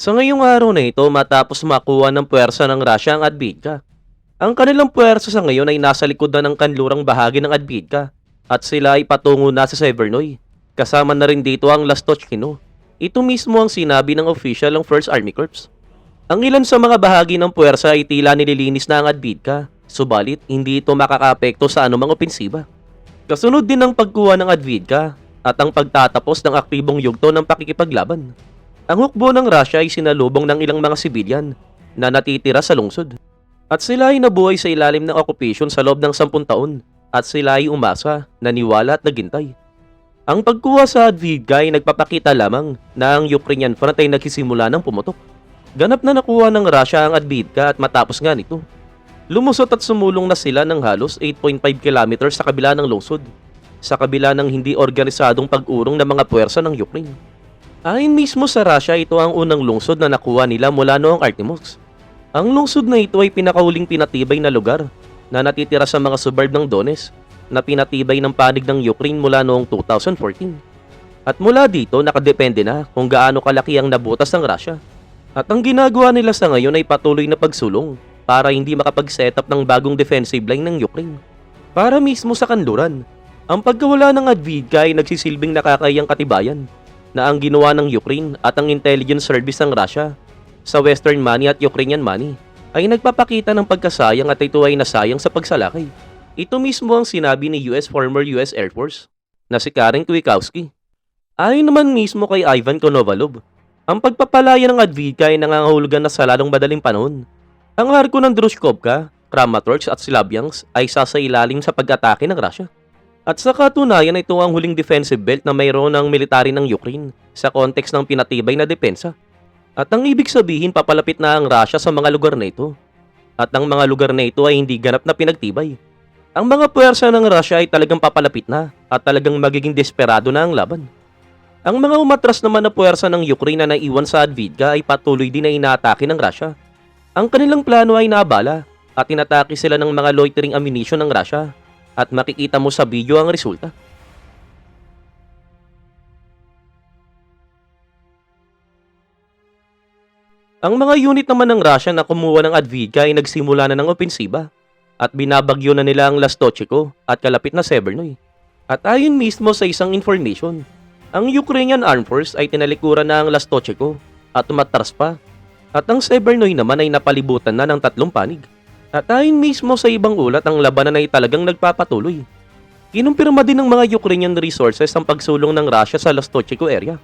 Sa ngayong araw na ito matapos makuha ng puwersa ng Russia ang Advidka. Ang kanilang puwersa sa ngayon ay nasa likod na ng kanlurang bahagi ng Advidka at sila ay patungo na sa Severnoy. Kasama na rin dito ang Lastochkino. Ito mismo ang sinabi ng official ng 1st Army Corps. Ang ilan sa mga bahagi ng puwersa ay tila nililinis na ang Advidka, subalit hindi ito makakapekto sa anumang opensiba. Kasunod din ang pagkuha ng Advidka at ang pagtatapos ng aktibong yugto ng pakikipaglaban. Ang hukbo ng Russia ay sinalubong ng ilang mga sibilyan na natitira sa lungsod. At sila ay nabuhay sa ilalim ng occupation sa loob ng 10 taon at sila ay umasa, naniwala at naghintay. Ang pagkuha sa Advidka ay nagpapakita lamang na ang Ukrainian front ay nagsisimula ng pumutok. Ganap na nakuha ng Russia ang Advidka at matapos nga nito. Lumusot at sumulong na sila ng halos 8.5 kilometers sa kabila ng lungsod, sa kabila ng hindi organisadong pag-urong ng mga puwersa ng Ukraine. Ayon mismo sa Russia, ito ang unang lungsod na nakuha nila mula noong Artemovsk. Ang lungsod na ito ay pinakahuling pinatibay na lugar na natitira sa mga suburb ng Donetsk na pinatibay ng panig ng Ukraine mula noong 2014. At mula dito, nakadepende na kung gaano kalaki ang nabutas ng Russia. At ang ginagawa nila sa ngayon ay patuloy na pagsulong para hindi makapag-set up ng bagong defensive line ng Ukraine. Para mismo sa kanluran, ang pagkawala ng Advidka ay nagsisilbing nakakayang katibayan na ang ginawa ng Ukraine at ang intelligence service ng Russia sa Western money at Ukrainian money ay nagpapakita ng pagkasayang at ito ay nasayang sa pagsalakay. Ito mismo ang sinabi ni US former US Air Force na si Karen Kwiatkowski. Ayon naman mismo kay Ivan Konovalov, ang pagpapalaya ng Advidka ay nangangahulugan na sa lalong madaling panahon. Ang arko ng Drushkovka, Kramatorsk at Slavyansk ay sasailalim sa pag-atake ng Russia. At sa katunayan, ito ang huling defensive belt na mayroon ng military ng Ukraine sa konteks ng pinatibay na depensa. At ang ibig sabihin, papalapit na ang Russia sa mga lugar na ito. At ang mga lugar na ito ay hindi ganap na pinagtibay. Ang mga puwersa ng Russia ay talagang papalapit na at talagang magiging desperado na ang laban. Ang mga umatras naman na puwersa ng Ukraine na naiwan sa Advidka ay patuloy din na inaatake ng Russia. Ang kanilang plano ay naabala at inatake sila ng mga loitering ammunition ng Russia at makikita mo sa video ang resulta. Ang mga unit naman ng Russia na kumuha ng Advidka ay nagsimula na ng opensiba at binabagyo na nila ang Lastochiko at kalapit na Severnoy. At ayon mismo sa isang information, ang Ukrainian Armed Force ay tinalikuran na ang Lastochiko at umatras pa at ang Severnoy naman ay napalibutan na ng tatlong panig. At ayon mismo sa ibang ulat, ang labanan ay talagang nagpapatuloy. Kinumpirma din ng mga Ukrainian resources ang pagsulong ng Russia sa Lastochiko area.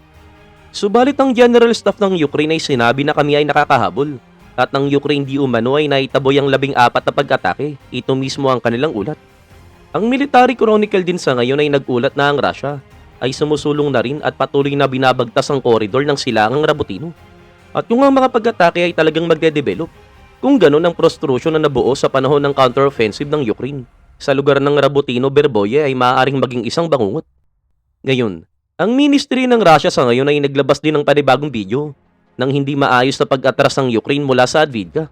Subalit ang General Staff ng Ukraine ay sinabi na kami ay nakakahabol at ng Ukraine di umano ay naitaboy ang labing apat na pag-atake. Ito mismo ang kanilang ulat. Ang Military Chronicle din sa ngayon ay nagulat na ang Russia ay sumusulong na rin at patuloy na binabagtas ang koridor ng silangang Rabutino. At kung ang mga pag-atake ay talagang magde-develop, kung ganun ang prostrusyon na nabuo sa panahon ng counter-offensive ng Ukraine sa lugar ng Rabutino Berboye ay maaaring maging isang bangungot. Ngayon, ang ministry ng Russia sa ngayon ay naglabas din ng panibagong video ng hindi maayos na pag-atras ng Ukraine mula sa Advidka.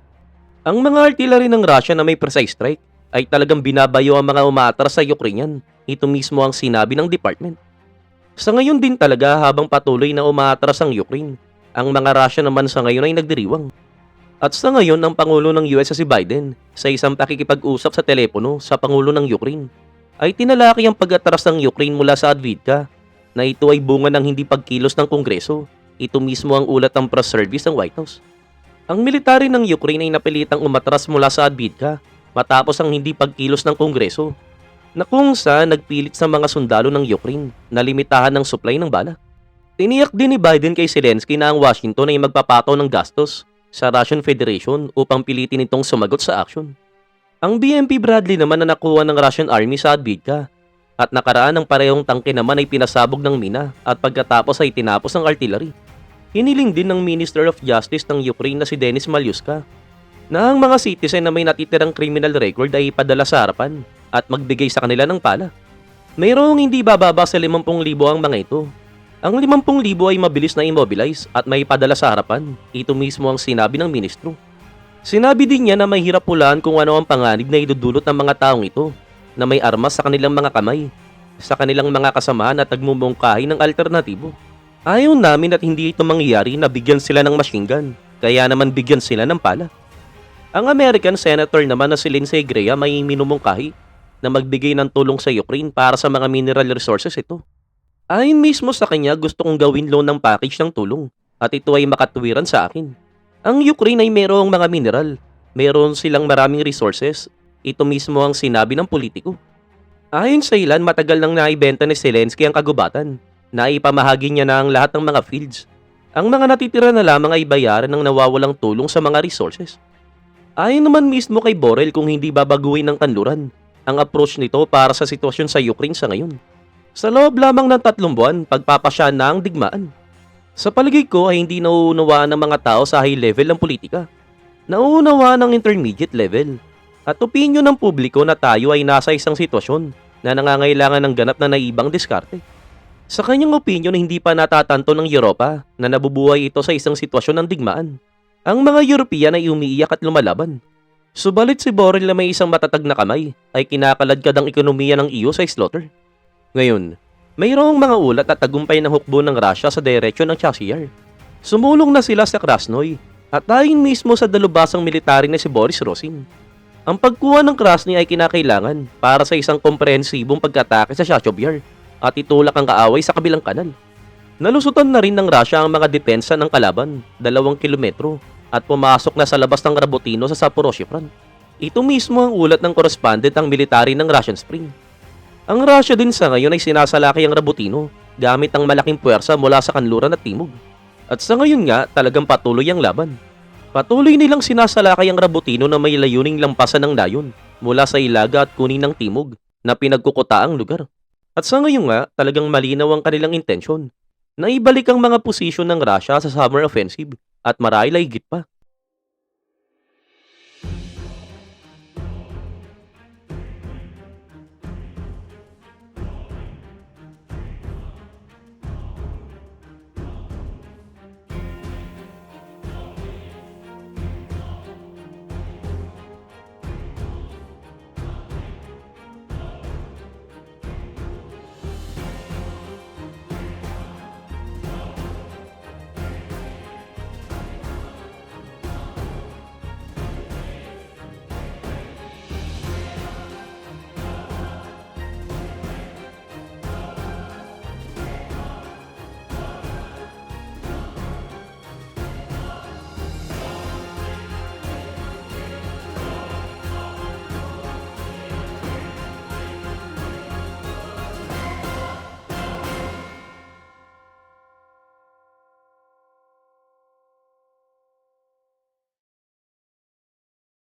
Ang mga artillery ng Russia na may precise strike ay talagang binabayo ang mga umaatras sa Ukrainian. Ito mismo ang sinabi ng department. Sa ngayon din talaga habang patuloy na umaatras ang Ukraine, ang mga Russia naman sa ngayon ay nagdiriwang. At sa ngayon, ang Pangulo ng US si Biden sa isang pakikipag-usap sa telepono sa Pangulo ng Ukraine ay tinalaki ang pag-atras ng Ukraine mula sa Advidka na ito ay bunga ng hindi pagkilos ng Kongreso. Ito mismo ang ulat ng press service ng White House. Ang military ng Ukraine ay napilitang umatras mula sa Advidka matapos ang hindi pagkilos ng Kongreso na kung saan nagpilit sa mga sundalo ng Ukraine na limitahan ng supply ng bala. Tiniyak din ni Biden kay Zelensky na ang Washington ay magpapataw ng gastos sa Russian Federation upang pilitin itong sumagot sa aksyon. Ang BMP Bradley naman na nakuha ng Russian Army sa Advidka at nakaraan ng parehong tangke naman ay pinasabog ng mina at pagkatapos ay tinapos ng artillery. Hiniling din ng Minister of Justice ng Ukraine na si Denis Malyuska na ang mga citizen na may natitirang criminal record ay ipadala sa harapan at magbigay sa kanila ng pala. Mayroong hindi bababa sa 50,000 ang mga ito. Ang 50,000 ay mabilis na immobilize at may padala sa harapan. Ito mismo ang sinabi ng ministro. Sinabi din niya na may hirap pulaan kung ano ang panganib na idudulot ng mga taong ito na may armas sa kanilang mga kamay, sa kanilang mga kasamahan at nagmumungkahi ng alternatibo. Ayaw namin at hindi ito mangyayari na bigyan sila ng machine gun, kaya naman bigyan sila ng pala. Ang American Senator naman na si Lindsey Graham ay minumungkahi na magbigay ng tulong sa Ukraine para sa mga mineral resources ito. Ayon mismo sa kanya gusto kong gawin loan ng package ng tulong at ito ay makatuwiran sa akin. Ang Ukraine ay mayroong mga mineral, mayroon silang maraming resources, ito mismo ang sinabi ng politiko. Ayon sa ilan, matagal nang naibenta ni Zelensky ang kagubatan, na ipamahagi niya na ang lahat ng mga fields. Ang mga natitira na lamang ay bayaran ng nawawalang tulong sa mga resources. Ayon naman mismo kay Borrell kung hindi babaguhin ng kanluran ang approach nito para sa sitwasyon sa Ukraine sa ngayon. Sa loob lamang ng tatlong buwan, pagpapasya na ang digmaan. Sa paligid ko ay hindi nauunawaan ng mga tao sa high level ng politika. Nauunawaan ng intermediate level. At opinyon ng publiko na tayo ay nasa isang sitwasyon na nangangailangan ng ganap na naibang diskarte. Sa kanyang opinyon hindi pa natatanto ng Europa na nabubuhay ito sa isang sitwasyon ng digmaan. Ang mga European ay umiiyak at lumalaban. Subalit si Borrell na may isang matatag na kamay ay kinakaladkad ang ekonomiya ng EU sa slaughter. Ngayon, mayroong mga ulat at tagumpay ng hukbo ng Russia sa diretsyon ng Chasiar. Sumulong na sila sa Krasnoy at ayon mismo sa dalubasang military na si Boris Rosin. Ang pagkuha ng Krasny ay kinakailangan para sa isang komprehensibong pagkatake sa Shachov at itulak ang kaaway sa kabilang kanal. Nalusutan na rin ng Russia ang mga depensa ng kalaban, dalawang kilometro, at pumasok na sa labas ng Rabotino sa Zaporozhye front. Ito mismo ang ulat ng correspondent ng military ng Russian Spring. Ang Russia din sa ngayon ay sinasalaki ang Rabotino gamit ang malaking puwersa mula sa kanluran at timog. At sa ngayon nga, talagang patuloy ang laban. Patuloy nilang sinasalakay ang Rabotino na may layuning lampasan ng layon mula sa ilaga at kunin ng timog na pinagkukutaang lugar. At sa ngayon nga, talagang malinaw ang kanilang intensyon na ibalik ang mga posisyon ng Russia sa summer offensive at marahil ay higit pa.